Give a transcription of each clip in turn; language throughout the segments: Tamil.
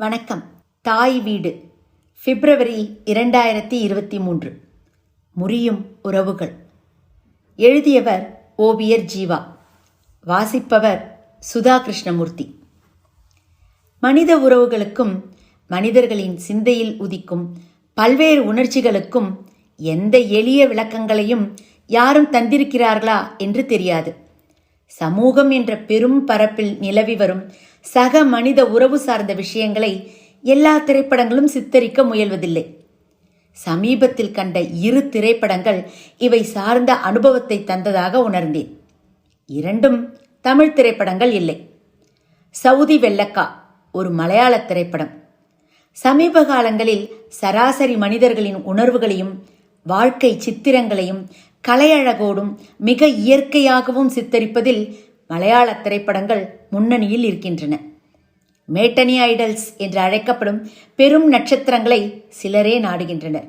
வணக்கம். தாய் வீடு. பிப்ரவரி இரண்டாயிரத்தி இருபத்தி மூன்று. முறியும் உறவுகள். எழுதியவர் ஓவியர் ஜீவா. வாசிப்பவர் சுதா கிருஷ்ணமூர்த்தி மனித உறவுகளுக்கும் மனிதர்களின் சிந்தையில் உதிக்கும் பல்வேறு உணர்ச்சிகளுக்கும் எந்த எளிய விளக்கங்களையும் யாரும் தந்திருக்கிறார்களா என்று தெரியாது. சமூகம் என்ற பெரும் பரப்பில் நிலவி வரும் சக மனித உறவு சார்ந்த விஷயங்களை எல்லா திரைப்படங்களும் சித்தரிக்க முயல்வதில்லை. சமீபத்தில் கண்ட இரு திரைப்படங்கள் இவை சார்ந்த அனுபவத்தை தந்ததாக உணர்ந்தேன். இரண்டும் தமிழ் திரைப்படங்கள் இல்லை. சவுதி வெள்ளக்கா ஒரு மலையாள திரைப்படம். சமீப காலங்களில் சராசரி மனிதர்களின் உணர்வுகளையும் வாழ்க்கை சித்திரங்களையும் கலையழகோடும் மிக இயற்கையாகவும் சித்தரிப்பதில் மலையாள திரைப்படங்கள் முன்னணியில் இருக்கின்றன. மேட்டனி ஐடல்ஸ் என்று அழைக்கப்படும் பெரும் நட்சத்திரங்களை சிலரே நாடுகின்றனர்.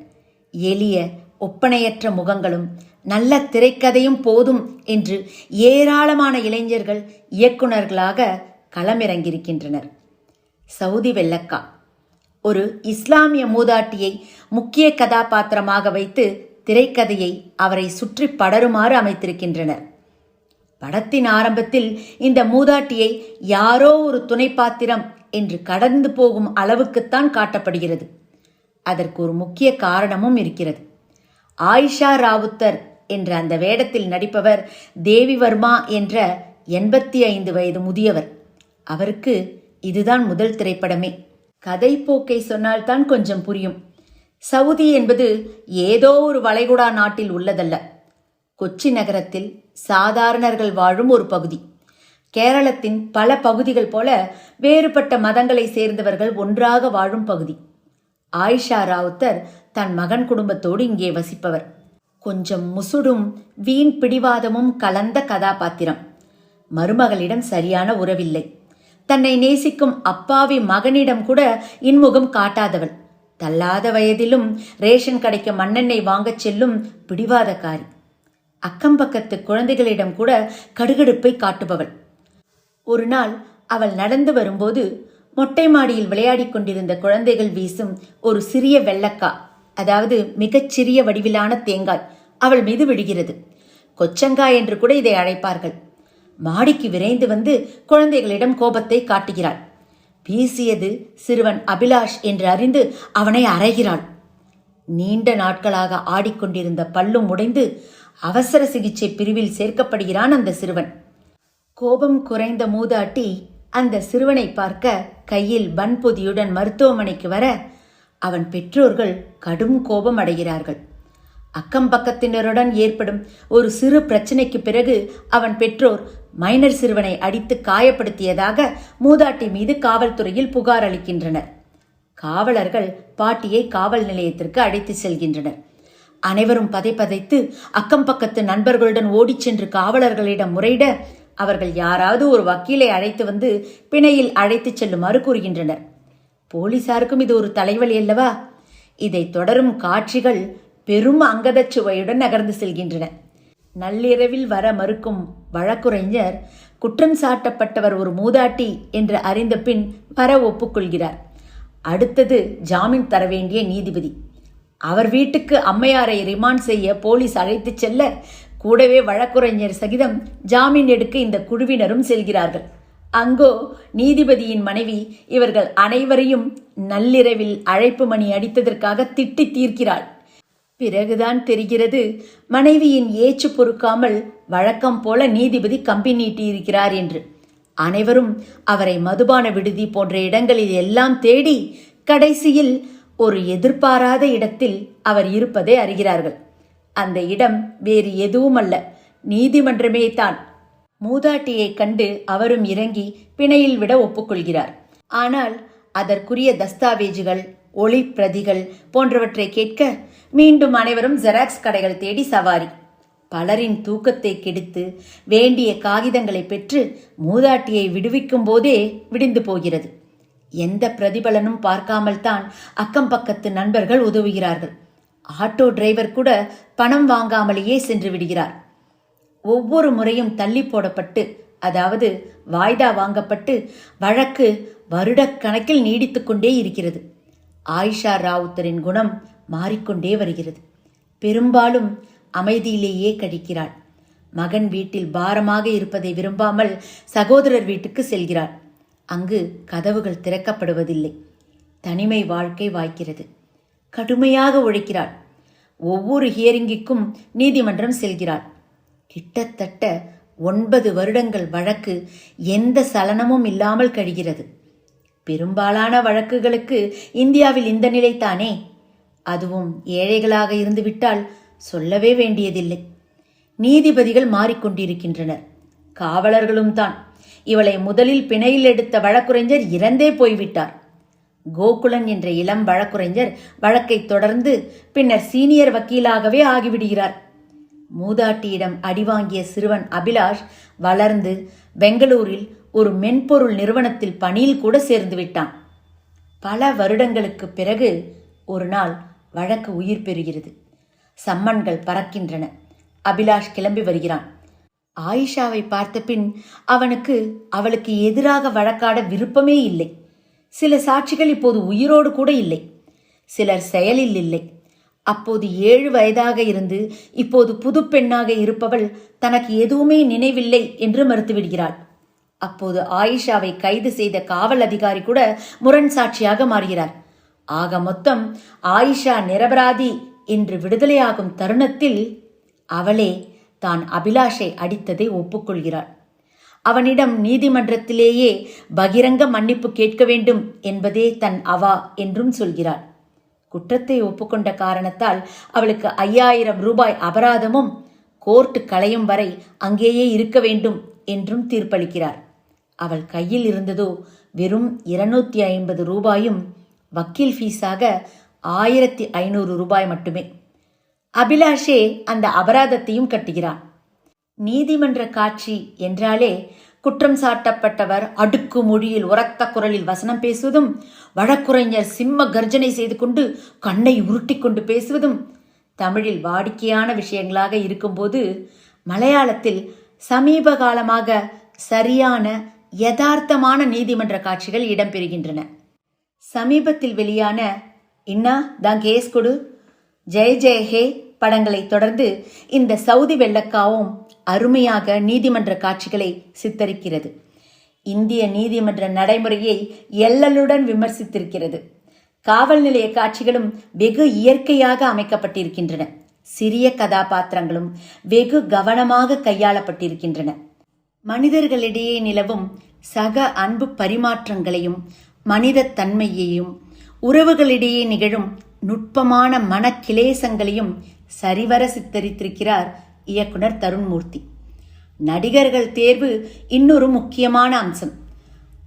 எளிய ஒப்பனையற்ற முகங்களும் நல்ல திரைக்கதையும் போதும் என்று ஏராளமான இளைஞர்கள் இயக்குனர்களாக களமிறங்கியிருக்கின்றனர். சவுதி வெள்ளக்கா. ஒரு இஸ்லாமிய மூதாட்டியை முக்கிய கதாபாத்திரமாக வைத்து திரைக்கதையை அவரை சுற்றி படருமாறு அமைத்திருக்கின்றனர். படத்தின் ஆரம்பத்தில் இந்த மூதாட்டியை யாரோ ஒரு துணை பாத்திரம் என்று கடந்து போகும் அளவுக்குத்தான் காட்டப்படுகிறது. அதற்கு ஒரு முக்கிய காரணமும் இருக்கிறது. ஆயிஷா ராவுத்தர் என்ற அந்த வேடத்தில் நடிப்பவர் தேவி வர்மா என்ற எண்பத்தி ஐந்து வயது முதியவர். அவருக்கு இதுதான் முதல் திரைப்படமே. கதை போக்கை சொன்னால்தான் கொஞ்சம் புரியும். சவுதி என்பது ஏதோ ஒரு வளைகுடா நாட்டில் உள்ளதல்ல. கொச்சி நகரத்தில் சாதாரணர்கள் வாழும் ஒரு பகுதி. கேரளத்தின் பல பகுதிகள் போல வேறுபட்ட மதங்களை சேர்ந்தவர்கள் ஒன்றாக வாழும் பகுதி. ஆயிஷா ராவுத்தர் தன் மகன் குடும்பத்தோடு இங்கே வசிப்பவர். கொஞ்சம் முசுடும் வீண் பிடிவாதமும் கலந்த கதாபாத்திரம். மருமகளிடம் சரியான உறவில்லை. தன்னை நேசிக்கும் அப்பாவி மகனிடம் கூட இன்முகம் காட்டாதவள். தள்ளாத வயதிலும் ரேஷன் கடைக்கு மண்ணெண்ணெய் வாங்கச் செல்லும் பிடிவாதக்காரி. அக்கம் பக்கத்து குழந்தைகளிடம் கூட கடுகடுப்பை காட்டுபவள். ஒரு நாள் அவள் நடந்து வரும்போது மொட்டை மாடியில் விளையாடிக் கொண்டிருந்த குழந்தைகள் வீசும் ஒரு சிறிய வெள்ளக்கா அதாவது மிகச்சிறிய வடிவிலான தேங்காய் அவள் மீது விடுகிறது கொச்சங்காய் என்று கூட இதை அழைப்பார்கள். மாடிக்கு விரைந்து வந்து குழந்தைகளிடம் கோபத்தை காட்டுகிறாள். வீசியது சிறுவன் அபிலாஷ் என்று அறிந்து அவனை அறைகிறாள். நீண்ட நாட்களாக ஆடிக்கொண்டிருந்த பல்லும் உடைந்து அவசர சிகிச்சை பிரிவில் சேர்க்கப்படுகிறான் அந்த சிறுவன். கோபம் குறைந்த மூதாட்டி அந்த சிறுவனை பார்க்க கையில் பன்பொதியுடன் மருத்துவமனைக்கு வர அவன் பெற்றோர்கள் கடும் கோபம் அடைகிறார்கள். அக்கம் பக்கத்தினருடன் ஏற்படும் ஒரு சிறு பிரச்சனைக்கு பிறகு அவன் பெற்றோர் மைனர் சிறுவனை அடித்து காயப்படுத்தியதாக மூதாட்டி மீது காவல்துறையில் புகார் அளிக்கின்றனர். காவலர்கள் பாட்டியை காவல் நிலையத்திற்கு அழைத்து செல்கின்றனர். அனைவரும் பதை பதைத்து அக்கம் பக்கத்து நண்பர்களுடன் ஓடிச் சென்று காவலர்களிடம் முறையிட அவர்கள் யாராவது ஒரு வக்கீலை அழைத்து வந்து பிணையில் அழைத்துச் செல்லுமாறு கூறுகின்றனர். போலீசாருக்கும் இது ஒரு தலைவலி அல்லவா? இதை தொடரும் காட்சிகள் பெரும் அங்கதச்சுவையுடன் நகர்ந்து செல்கின்றன. நள்ளிரவில் வர மறுக்கும் வழக்குரைஞர் குற்றம் சாட்டப்பட்டவர் ஒரு மூதாட்டி என்று அறிந்த பின் வர ஒப்புக்கொள்கிறார். அடுத்தது ஜாமீன் தர வேண்டிய நீதிபதி. அவர் வீட்டுக்கு அம்மையாரை ரிமாண்ட் செய்ய போலீஸ் அழைத்துச் செல்ல கூடவே வழக்குரைஞர் சகிதம் ஜாமீன் எடுக்க இந்த குழுவினரும் செல்கிறார்கள். அங்கோ நீதிபதியின் மனைவி இவர்கள் அனைவரையும் நள்ளிரவில் அழைப்பு மணி அடித்ததற்காக திட்டி தீர்க்கிறாள். பிறகுதான் தெரிகிறது மனைவியின் ஏச்சு பொறுக்காமல் வழக்கம் போல நீதிபதி கம்பி நீட்டியிருக்கிறார் என்று. அனைவரும் அவரை மதுபான விடுதி போன்ற இடங்களில் எல்லாம் தேடி கடைசியில் ஒரு எதிர்பாராத இடத்தில் அவர் இருப்பதை அறிகிறார்கள். அந்த இடம் வேறு எதுவும் அல்ல நீதிமன்றமே தான். மூதாட்டியை கண்டு அவரும் இறங்கி பிணையில் விட ஒப்புக்கொள்கிறார். ஆனால் அதற்குரிய தஸ்தாவேஜுகள் ஒளி பிரதிகள் போன்றவற்றை கேட்க மீண்டும் அனைவரும் ஜெராக்ஸ் கடைகள் தேடி சவாரி. பலரின் தூக்கத்தை கெடுத்து வேண்டிய காகிதங்களை பெற்று மூதாட்டியை விடுவிக்கும் போதே விடிந்து போகிறது. எந்த பிரதிபலனும் பார்க்காமல் தான் அக்கம் பக்கத்து நண்பர்கள் உதவுகிறார்கள். ஆட்டோ டிரைவர் கூட பணம் வாங்காமலேயே சென்று விடுகிறார். ஒவ்வொரு முறையும் தள்ளி போடப்பட்டு அதாவது வாய்தா வாங்கப்பட்டு வழக்கு வருடக்கணக்கில் நீடித்துக்கொண்டே இருக்கிறது. ஆயிஷா ராவுத்தரின் குணம் மாறிக்கொண்டே வருகிறது. பெரும்பாலும் அமைதியிலேயே கழிக்கிறாள். மகன் வீட்டில் பாரமாக இருப்பதை விரும்பாமல் சகோதரர் வீட்டுக்கு செல்கிறாள். அங்கு கதவுகள் திறக்கப்படுவதில்லை. தனிமை வாழ்க்கை வாய்க்கிறது. கடுமையாக உழைக்கிறாள் ஒவ்வொரு ஹியரிங்கிற்கும் நீதிமன்றம் செல்கிறாள். கிட்டத்தட்ட ஒன்பது வருடங்கள் வழக்கு எந்த சலனமும் இல்லாமல் கழிகிறது. பெரும்பாலான வழக்குகளுக்கு இந்தியாவில் இந்த நிலைத்தானே அதுவும் ஏழைகளாக இருந்துவிட்டால் சொல்லவே வேண்டியதில்லை. நீதிபதிகள் மாறிக்கொண்டிருக்கின்றனர். காவலர்களும் தான். இவளை முதலில் பிணையில் எடுத்த வழக்குரைஞர் இறந்தே போய்விட்டார். கோகுலன் என்ற இளம் வழக்குரைஞர் வழக்கை தொடர்ந்து பின்னர் சீனியர் வக்கீலாகவே ஆகிவிடுகிறார். மூதாட்டியிடம் அடிவாங்கிய சிறுவன் அபிலாஷ் வளர்ந்து பெங்களூரில் ஒரு மென்பொருள் நிறுவனத்தில் பணியில் கூட சேர்ந்து விட்டான். பல வருடங்களுக்கு பிறகு ஒரு நாள் வழக்கு உயிர் பெறுகிறது. சம்மன்கள் பறக்கின்றன. அபிலாஷ் கிளம்பி வருகிறான். ஆயிஷாவை பார்த்த பின் அவனுக்கு அவளுக்கு எதிராக வழக்காட விருப்பமே இல்லை. சில சாட்சிகள் இப்போது உயிரோடு கூட இல்லை. சிலர் செயலில் இல்லை. அப்போது ஏழு வயதாக இருந்து இப்போது புது பெண்ணாக இருப்பவள் தனக்கு எதுவுமே நினைவில்லை என்று மறுத்துவிடுகிறாள். அப்போது ஆயிஷாவை கைது செய்த காவல் அதிகாரி கூட முரண் சாட்சியாக மாறுகிறார். ஆக மொத்தம் ஆயிஷா நிரபராதி என்று விடுதலையாகும் தருணத்தில் அவளே தான் அபிலாஷை அடித்ததை ஒப்புக்கொள்கிறாள். அவனிடம் நீதிமன்றத்திலேயே பகிரங்க மன்னிப்பு கேட்க வேண்டும் என்பதே தன் அவா என்றும் சொல்கிறாள். குற்றத்தை ஒப்புக்கொண்ட காரணத்தால் அவளுக்கு ஐயாயிரம் ரூபாய் அபராதமும் கோர்ட்டு களையும் வரை அங்கேயே இருக்க வேண்டும் என்றும் தீர்ப்பளிக்கிறார். அவள் கையில் இருந்ததோ வெறும் இருநூத்தி ஐம்பது ரூபாயும் வக்கீல் ஃபீஸாக ஆயிரத்தி ஐநூறு ரூபாய் மட்டுமே. அபிலாஷே அந்த அபராதத்தையும் கட்டுகிறான். நீதிமன்ற காட்சி என்றாலே குற்றம் சாட்டப்பட்டவர் அடுக்கு மொழியில் உரத்த குரலில் வசனம் பேசுவதும் வழக்குரைஞர் சிம்ம கர்ஜனை செய்து கொண்டு கண்ணை உருட்டி கொண்டு பேசுவதும் தமிழில் வாடிக்கையான விஷயங்களாக இருக்கும்போது மலையாளத்தில் சமீப காலமாக சரியான யதார்த்தமான நீதிமன்ற காட்சிகள் இடம்பெறுகின்றன. சமீபத்தில் வெளியான இன்னா தான் கேஸ் கொடு. ஜெய ஜெய ஹே படங்களை தொடர்ந்து இந்த சவுதி வெள்ளக்காவும் அருமையாக நீதிமன்ற காட்சிகளை சித்தரிக்கிறது. இந்திய நீதிமன்ற நடைமுறையை எல்லலுடன் விமர்சித்திருக்கிறது. காவல் நிலைய காட்சிகளும் வெகு இயற்கையாக அமைக்கப்பட்டிருக்கின்றன. சிறிய கதாபாத்திரங்களும் வெகு கவனமாக கையாளப்பட்டிருக்கின்றன. மனிதர்களிடையே நிலவும் சக அன்பு பரிமாற்றங்களையும் மனித தன்மையையும் உறவுகளிடையே நிகழும் நுட்பமான மனக்கிலேசங்களையும் சரிவர சித்தரித்திருக்கிறார் இயக்குனர் தருண்மூர்த்தி. நடிகர்கள் தேர்வு இன்னொரு முக்கியமான அம்சம்.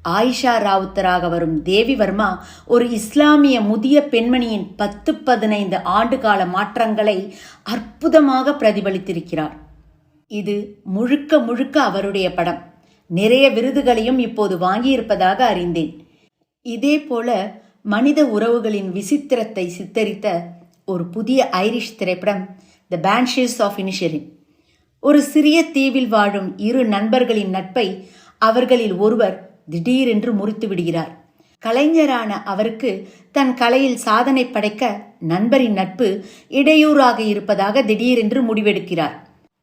ஆயிஷா ராவுத்தராக வரும் தேவி வர்மா ஒரு இஸ்லாமிய முதிய பெண்மணியின் பத்து பதினைந்து ஆண்டுகால மாற்றங்களை அற்புதமாக பிரதிபலித்திருக்கிறார். இது முழுக்க முழுக்க அவருடைய படம். நிறைய விருதுகளையும் இப்போது வாங்கியிருப்பதாக அறிந்தேன். இதே போல மனித உறவுகளின் விசித்திரத்தை சித்தரித்த ஒரு புதிய ஐரிஷ் திரைப்படம் த பேன்ஷிஸ் ஆஃப் இனிஷரின் ஒரு சிறிய தீவில் வாழும் இரு நண்பர்களின் நட்பை அவர்களில் ஒருவர் திடீரென்று முறித்து விடுகிறார். கலைஞரான அவருக்கு தன் கலையில் சாதனை படைக்க நண்பரின் நட்பு இடையூறாக இருப்பதாக திடீரென்று முடிவெடுக்கிறார்.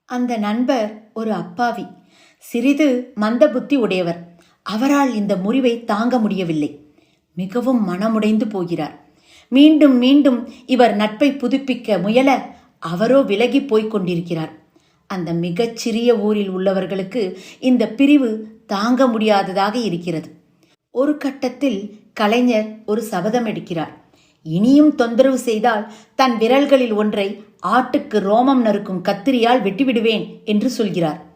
அந்த நண்பர் ஒரு அப்பாவி சிறிது மந்த புத்தி உடையவர். அவரால் இந்த முறிவை தாங்க முடியவில்லை. மிகவும் மனமுடைந்து போகிறார். மீண்டும் மீண்டும் இவர் நட்பை புதுப்பிக்க முயல அவரோ விலகி போய்க் கொண்டிருக்கிறார். அந்த மிகச்சிறிய ஊரில் உள்ளவர்களுக்கு இந்த பிரிவு தாங்க முடியாததாக இருக்கிறது. ஒரு கட்டத்தில் கலைஞர் ஒரு சபதம் எடுக்கிறார். இனியும் தொந்தரவு செய்தால் தன் விரல்களில் ஒன்றை ஆட்டுக்கு ரோமம் நறுக்கும் கத்திரியால் வெட்டிவிடுவேன் என்று சொல்கிறார்.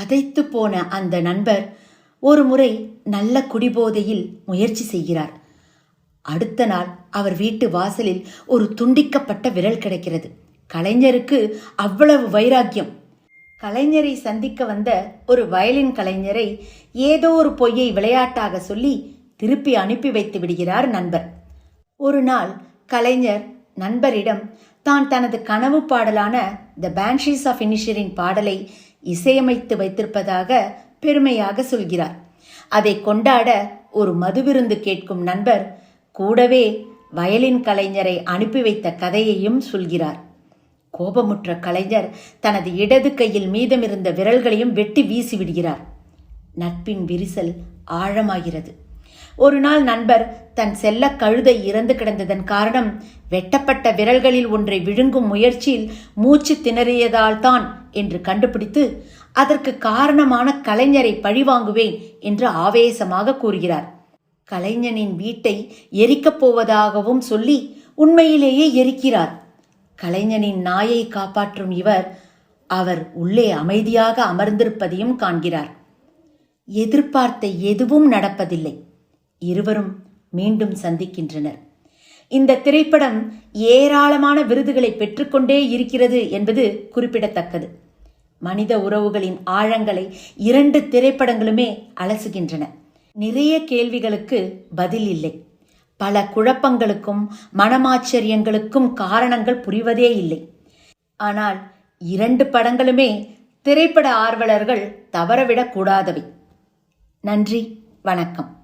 பதைத்து போன அந்த நண்பர் ஒரு முறை நல்ல குடிபோதையில் முயற்சி செய்கிறார். அடுத்த நாள் அவர் வீட்டு வாசலில் ஒரு துண்டிக்கப்பட்ட விரல் கிடைக்கிறது. கலைஞருக்கு அவ்வளவு வைராக்கியம். கலைஞரை சந்திக்க வந்த ஒரு வயலின் கலைஞரை ஏதோ ஒரு பொய்யை விளையாட்டாக சொல்லி திருப்பி அனுப்பி வைத்து விடுகிறார் நண்பர். ஒரு நாள் கலைஞர் நண்பரிடம் தான் தனது கனவு பாடலான த பேன்ஷீஸ் ஆஃப் இனிஷரின் பாடலை இசையமைத்து வைத்திருப்பதாக பெருமையாக சொல்கிறார். அதை கொண்டாட ஒரு மதுவிருந்து கேட்கும் நண்பர் கூடவே வயலின் கலைஞரை அனுப்பி வைத்த கதையையும் சொல்கிறார். கோபமுற்ற கலைஞர் தனது இடது கையில் மீதமிருந்த விரல்களையும் வெட்டி வீசிவிடுகிறார் நட்பின் விரிசல் ஆழமாகிறது. ஒரு நாள் நண்பர் தன் செல்ல கழுதை இறந்து கிடந்ததன் காரணம் வெட்டப்பட்ட விரல்களில் ஒன்றை விழுங்கும் முயற்சியில் மூச்சு திணறியதால் தான் என்று கண்டுபிடித்து அதற்கு காரணமான கலைஞரை பழிவாங்குவேன் என்று ஆவேசமாக கூறுகிறார். கலைஞனின் வீட்டை எரிக்கப் போவதாகவும் சொல்லி உண்மையிலேயே எரிக்கிறார். கலைஞனின் நாயை காப்பாற்றும் இவர் அவர் உள்ளே அமைதியாக அமர்ந்திருப்பதையும் காண்கிறார். எதிர்பார்த்த எதுவும் நடப்பதில்லை. இருவரும் மீண்டும் சந்திக்கின்றனர். இந்த திரைப்படம் ஏராளமான விருதுகளை பெற்றுக்கொண்டே இருக்கிறது என்பது குறிப்பிடத்தக்கது. மனித உறவுகளின் ஆழங்களை இரண்டு திரைப்படங்களுமே அலசுகின்றன. நிறைய கேள்விகளுக்கு பதில் இல்லை. பல குழப்பங்களுக்கும் மனமாச்சரியங்களுக்கும் காரணங்கள் புரிவதே இல்லை. ஆனால் இரண்டு படங்களுமே திரைப்பட ஆர்வலர்கள் தவறவிடக்கூடாதவை நன்றி வணக்கம்.